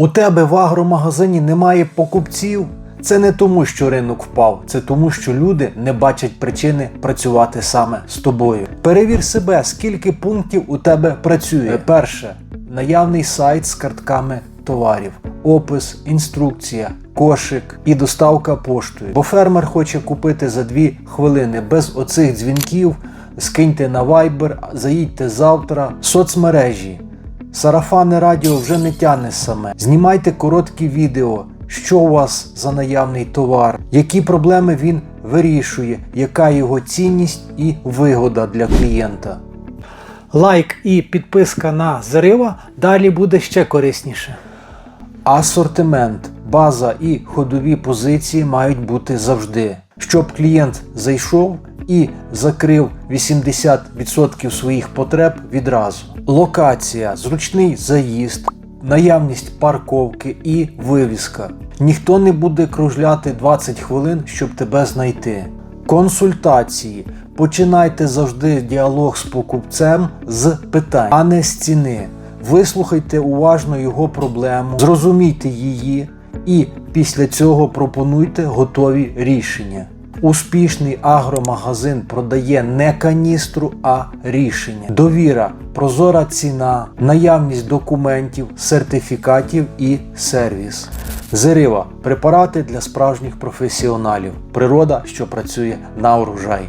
У тебе в агромагазині немає покупців. Це не тому, що ринок впав, це тому, що люди не бачать причини працювати саме з тобою. Перевір себе, скільки пунктів у тебе працює. Перше наявний сайт з картками товарів, опис, інструкція, кошик і доставка поштою. Бо фермер хоче купити за 2 хвилини без оцих дзвінків. Скиньте на Viber, заїдьте завтра, соцмережі. Сарафанне радіо вже не тяне саме. Знімайте короткі відео, що у вас за наявний товар, які проблеми він вирішує, яка його цінність і вигода для клієнта. Лайк і підписка на Зарива далі буде ще корисніше. Асортимент, база і ходові позиції мають бути завжди, щоб клієнт зайшов і закрив 80% своїх потреб відразу. Локація, зручний заїзд, наявність парковки і вивіска. Ніхто не буде кружляти 20 хвилин, щоб тебе знайти. Консультації. Починайте завжди діалог з покупцем з питань, а не з ціни. Вислухайте уважно його проблему, зрозумійте її і після цього пропонуйте готові рішення. Успішний агромагазин продає не каністру, а рішення. Довіра, прозора ціна, наявність документів, сертифікатів і сервіс. Зерива препарати для справжніх професіоналів. Природа, що працює на урожай.